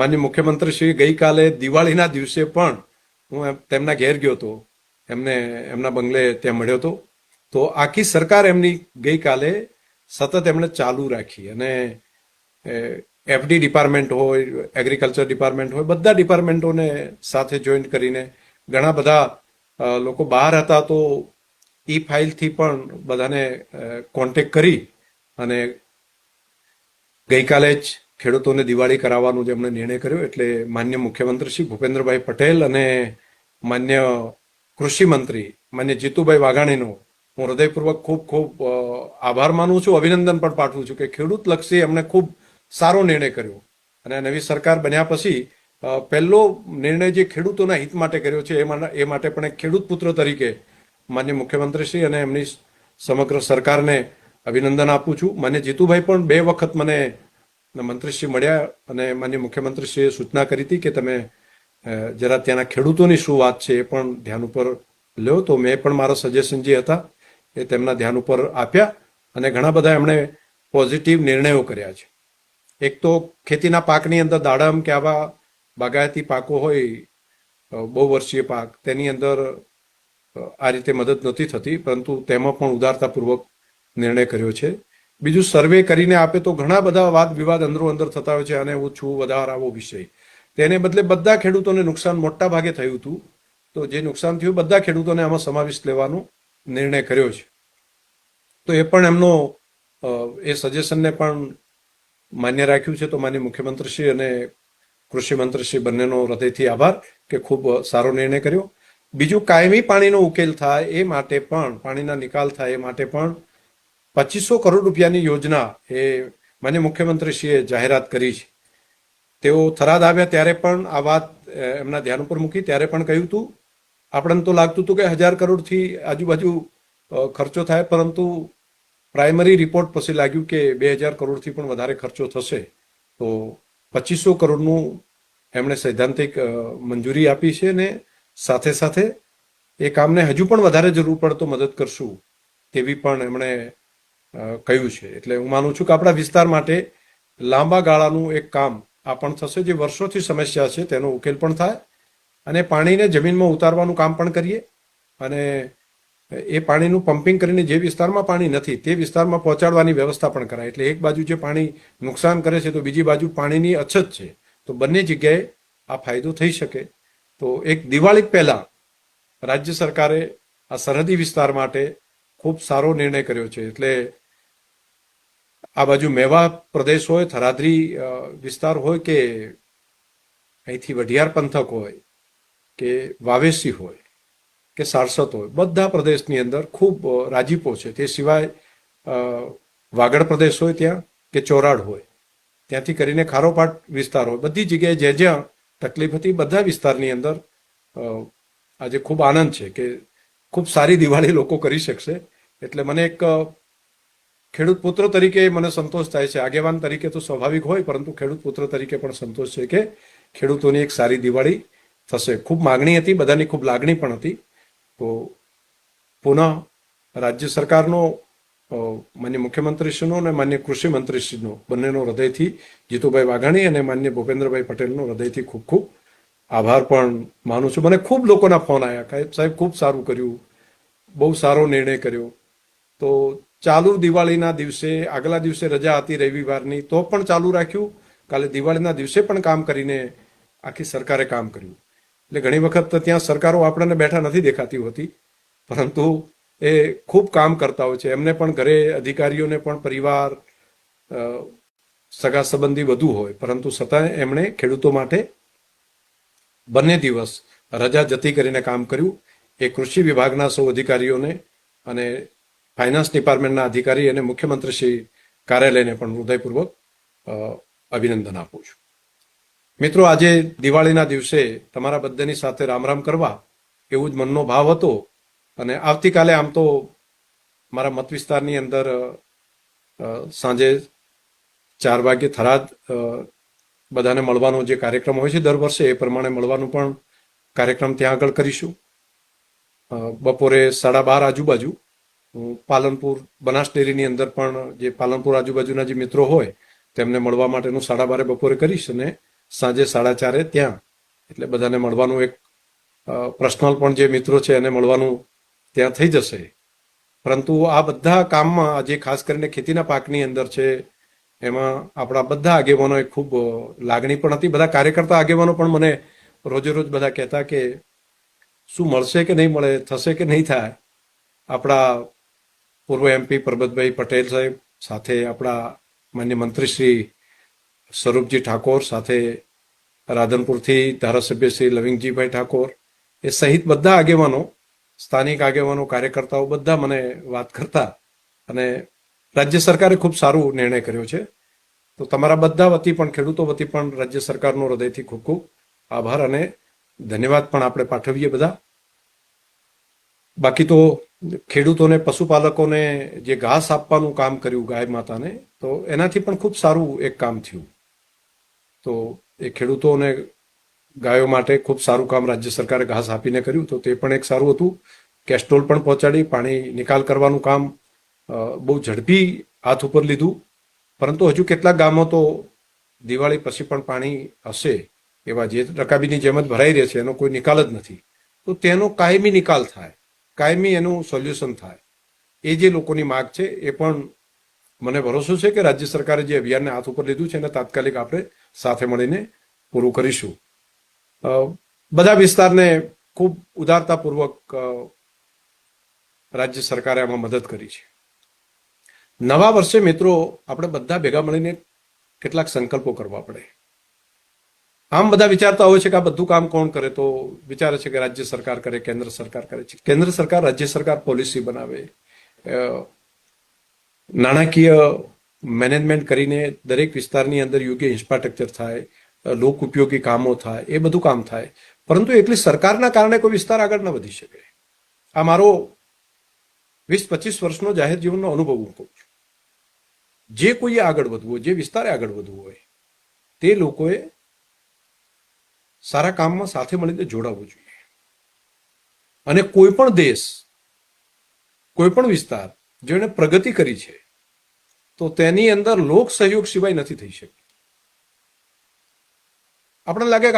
માન્ય મુખ્યમંત્રી શ્રી ગઈકાલે દિવાળીના દિવસે પણ હું તેમના ઘેર ગયો હતો. એમને, એમના બંગલે ત્યાં મળ્યો હતો. તો આખી સરકાર એમની ગઈકાલે સતત એમણે ચાલુ રાખી અને એફડી ડિપાર્ટમેન્ટ હોય, એગ્રીકલ્ચર ડિપાર્ટમેન્ટ હોય, બધા ડિપાર્ટમેન્ટોને સાથે જોઈન્ટ કરીને ઘણા બધા લોકો બહાર હતા તો ઈ ફાઇલથી પણ બધાને કોન્ટેક્ટ કરી અને ગઈકાલે જ ખેડૂતોને દિવાળી કરાવવાનો જે એમણે નિર્ણય કર્યો એટલે માન્ય મુખ્યમંત્રી શ્રી ભૂપેન્દ્રભાઈ પટેલ અને માન્ય કૃષિ મંત્રી માન્ય જીતુભાઈ વાઘાણીનો હું હૃદયપૂર્વક ખૂબ ખૂબ આભાર માનું છું, અભિનંદન પણ પાઠવું છું કે ખેડૂત લક્ષી એમણે ખૂબ સારો નિર્ણય કર્યો. અને નવી સરકાર બન્યા પછી પહેલો નિર્ણય જે ખેડૂતોના હિત માટે કર્યો છે એ માટે પણ એક ખેડૂત પુત્ર તરીકે માન્ય મુખ્યમંત્રીશ્રી અને એમની સમગ્ર સરકારને અભિનંદન આપું છું. મને જીતુભાઈ પણ બે વખત મને મંત્રીશ્રી મળ્યા અને માન્ય મુખ્યમંત્રીશ્રીએ સૂચના કરી હતી કે તમે જરા ત્યાંના ખેડૂતોની શું વાત છે એ પણ ધ્યાન ઉપર લ્યો. તો મેં પણ મારા સજેશન જે હતા એ તેમના ધ્યાન ઉપર આપ્યા અને ઘણા બધા એમણે પોઝિટિવ નિર્ણયો કર્યા છે. એક તો ખેતીના પાકની અંદર દાડમ કે આવા બાગાયતી પાકો હોય બહુ વર્ષીય પાક, તેની અંદર આ રીતે મદદ નથી થતી, પરંતુ તેમાં પણ ઉદારતાપૂર્વક નિર્ણય કર્યો છે. બીજું સર્વે કરીને આપે તો ઘણા બધા વાદ વિવાદ અંદરો અંદર થતા હોય છે અને હું છું, વધારે આવો વિષય. તેને બદલે બધા ખેડૂતોને નુકસાન મોટા ભાગે થયું હતું. તો જે નુકસાન થયું બધા ખેડૂતોને આમાં સમાવિષ્ટ લેવાનો નિર્ણય કર્યો છે. તો એ પણ એમનો એ સજેશનને પણ માન્ય રાખ્યું છે. તો માન્ય મુખ્યમંત્રીશ્રી અને કૃષિ મંત્રીશ્રી બંનેનો હૃદયથી આભાર કે ખૂબ સારો નિર્ણય કર્યો. બીજું કાયમી પાણીનો ઉકેલ થાય એ માટે પણ, પાણીના નિકાલ થાય એ માટે પણ પચીસો કરોડ રૂપિયાની યોજના એ માન્ય મુખ્યમંત્રીશ્રીએ જાહેરાત કરી છે. તેઓ થરાદ આવ્યા ત્યારે પણ આ વાત એમના ધ્યાન ઉપર મૂકી ત્યારે પણ કહ્યું હતું. આપણને તો લાગતું હતું કે હજાર કરોડથી આજુબાજુ ખર્ચો થાય, પરંતુ પ્રાઇમરી રિપોર્ટ પછી લાગ્યું કે બે હજાર કરોડથી પણ વધારે ખર્ચો થશે. તો પચીસો કરોડનું એમણે સૈદ્ધાંતિક મંજૂરી આપી છે ને સાથે સાથે એ કામને હજુ પણ વધારે જરૂર પડે મદદ કરશું તેવી પણ એમણે કહ્યું છે. એટલે હું માનું છું કે આપણા વિસ્તાર માટે લાંબા ગાળાનું એક કામ આ પણ થશે. જે વર્ષોથી સમસ્યા છે, તેનો ઉકેલ પણ થાય અને પાણીને જમીનમાં ઉતારવાનું કામ પણ કરીએ અને એ પાણીનું પમ્પિંગ કરીને જે વિસ્તારમાં પાણી નથી, તે વિસ્તારમાં પહોંચાડવાની વ્યવસ્થા પણ કરાય. એટલે એક બાજુ જે પાણી નુકસાન કરે છે, તો બીજી બાજુ પાણીની અછત છે. તો બંને જગ્યાએ આ ફાયદો થઈ શકે. તો એક દિવાળી પહેલા રાજ્ય સરકારે આ સરહદી વિસ્તાર માટે ખૂબ સારો નિર્ણય કર્યો છે. એટલે આ બાજુ મેવા પ્રદેશ હોય, થરાદરી વિસ્તાર હોય કે અહીંથી વઢિયાર પંથક હોય, કે વાવેસી હોય, કે સારસત હોય, બધા પ્રદેશની અંદર ખૂબ રાજીપો છે. તે સિવાય વાગડ પ્રદેશ હોય ત્યાં કે ચોરાડ હોય. ત્યાંથી કરીને ખારોપાટ વિસ્તાર હોય. બધી જગ્યાએ જ્યાં જ્યાં તકલીફ હતી, બધા વિસ્તારની અંદર આજે ખૂબ આનંદ છે કે ખૂબ સારી દિવાળી લોકો કરી શકશે. એટલે મને એક ખેડૂત પુત્ર તરીકે મને સંતોષ થાય છે. આગેવાન તરીકે તો સ્વાભાવિક હોય, પરંતુ ખેડૂત પુત્ર તરીકે પણ સંતોષ છે કે ખેડૂતોની એક સારી દિવાળી થશે. ખૂબ માગણી હતી, બધાની ખૂબ લાગણી પણ હતી. તો પુનઃ રાજ્ય સરકારનો માન્ય મુખ્યમંત્રીશ્રીનો અને માન્ય કૃષિ મંત્રીશ્રીનો બંનેનો હૃદયથી જીતુભાઈ વાઘાણી અને માન્ય ભૂપેન્દ્રભાઈ પટેલનો હૃદયથી ખૂબ ખૂબ આભાર પણ માનું છું. મને ખૂબ લોકોના ફોન આવ્યા સાહેબ ખૂબ સારું કર્યું, બહુ સારો નિર્ણય કર્યો. તો ચાલુ દિવાળીના દિવસે, આગલા દિવસે રજા હતી રવિવારની, તો પણ ચાલુ રાખ્યું. કાલે દિવાળીના દિવસે પણ કામ કરીને આખી સરકારે કામ કર્યું. એટલે ઘણી વખત ત્યાં સરકારો આપણને બેઠા નથી દેખાતી હોતી, પરંતુ એ ખૂબ કામ કરતા હોય છે. એમને પણ ઘરે અધિકારીઓને પણ પરિવાર સગા સંબંધી વધુ હોય. પરંતુ છતાં એમણે ખેડૂતો માટે બંને દિવસ રજા જતી કરીને કામ કર્યું. એ કૃષિ વિભાગના સૌ અધિકારીઓને અને ફાઇનાન્સ ડિપાર્ટમેન્ટના અધિકારી અને મુખ્યમંત્રી શ્રી કાર્યાલયને પણ હૃદયપૂર્વક અભિનંદન આપું છું. મિત્રો, આજે દિવાળીના દિવસે તમારા બધાની સાથે રામ રામ કરવા એવું જ મનનો ભાવ હતો અને આવતીકાલે આમ તો મારા મત વિસ્તારની અંદર સાંજે ચાર વાગે થરાદ બધાને મળવાનો જે કાર્યક્રમ હોય છે દર વર્ષે એ પ્રમાણે મળવાનું પણ કાર્યક્રમ ત્યાં આગળ કરીશું. બપોરે સાડા બાર આજુબાજુ પાલનપુર બનાસ ડેરીની અંદર પણ જે પાલનપુર આજુબાજુના જે મિત્રો હોય, તેમને મળવા માટેનું સાડા બારે બપોરે કરીશ અને સાંજે સાડા ચારે ત્યાં. એટલે બધાને મળવાનું એક પર્સનલ પણ જે મિત્રો છે એને મળવાનું ત્યાં થઈ જશે. પરંતુ આ બધા કામમાં આજે ખાસ કરીને ખેતીના પાકની અંદર છે, એમાં આપણા બધા આગેવાનો એક ખૂબ લાગણી પણ હતી. બધા કાર્યકર્તા આગેવાનો પણ મને રોજે રોજ બધા કહેતા કે, શું મળશે કે નહીં મળે? થશે કે નહીં થાય? આપણા પૂર્વ એમપી પરબતભાઈ પટેલ સાહેબ, સાથે આપણા માન્ય મંત્રી શ્રી સ્વરૂપજી ઠાકોર, સાથે રાધનપુરથી ધારાસભ્ય શ્રી લવિંગજીભાઈ ઠાકોર, એ સહિત બધા આગેવાનો, સ્થાનિક આગેવાનો, કાર્યકર્તાઓ બધા મને વાત કરતા અને રાજ્ય સરકારે ખૂબ સારું નિર્ણય કર્યો છે. તો તમારા બધા વતી પણ, ખેડૂતો વતી પણ રાજ્ય સરકારનો હૃદયથી ખૂબ ખૂબ આભાર અને ધન્યવાદ પણ આપણે પાઠવીએ બધા. બાકી તો ખેડૂતોને, પશુપાલકોને જે ઘાસ આપવાનું કામ કર્યું ગાય માતાને, તો એનાથી પણ ખૂબ સારું એક કામ થયું. તો એ ખેડૂતોને ગાયો માટે ખૂબ સારું કામ રાજ્ય સરકારે ઘાસ આપીને કર્યું. તો તે પણ એક સારું હતું. કેસ્ટ્રોલ પણ પહોંચાડી, પાણી નિકાલ કરવાનું કામ બહુ ઝડપી હાથ ઉપર લીધું. પરંતુ હજુ કેટલાક ગામો તો દિવાળી પછી પણ પાણી હશે એવા જે રકાબીની જેમ જ ભરાઈ રહે છે, એનો કોઈ નિકાલ જ નથી. તો તેનો કાયમી નિકાલ થાય. કાયમી એનું સોલ્યુશન થાય. એ જે લોકોની માગ છે, એ પણ મને ભરોસો છે કે રાજ્ય સરકારે જે અભિયાનને હાથ ઉપર લીધું છે, એને તાત્કાલિક આપણે સાથે મળીને પૂરું કરીશું. બધા વિસ્તારને ખૂબ ઉદારતાપૂર્વક રાજ્ય સરકારે આમાં મદદ કરી છે. નવા વર્ષે મિત્રો, આપણે બધા ભેગા મળીને કેટલાક સંકલ્પો કરવા પડે. આમ બધા વિચારતા હોય છે કે આ બધું કામ કોણ કરે તો વિચારે છે કે રાજ્ય સરકાર કરે, કેન્દ્ર સરકાર કરે છે. કેન્દ્ર સરકાર રાજ્ય સરકાર પોલિસી બનાવે. નાણાકીય મેનેજમેન્ટ કરીને દરેક વિસ્તારની અંદર યોગ્ય ઇન્ફ્રાસ્ટ્રક્ચર થાય લોક ઉપયોગી કામો થાય, એ બધું કામ થાય. પરંતુ એટલી સરકારના કારણે કોઈ વિસ્તાર આગળ ન વધી શકે. આ મારો વીસ પચીસ વર્ષનો જાહેર જીવનનો અનુભવ હું કહું છું. જે કોઈએ આગળ વધવું હોય, જે વિસ્તારે આગળ વધવું હોય, તે લોકોએ સારા કામમાં સાથે મળીને જોડાવવું જોઈએ. અને કોઈ પણ દેશ, કોઈ પણ વિસ્તાર જેણે પ્રગતિ કરી છે, તો તેની અંદર લોક સહયોગ સિવાય નથી થઈ શકતી આપણે લાગે કે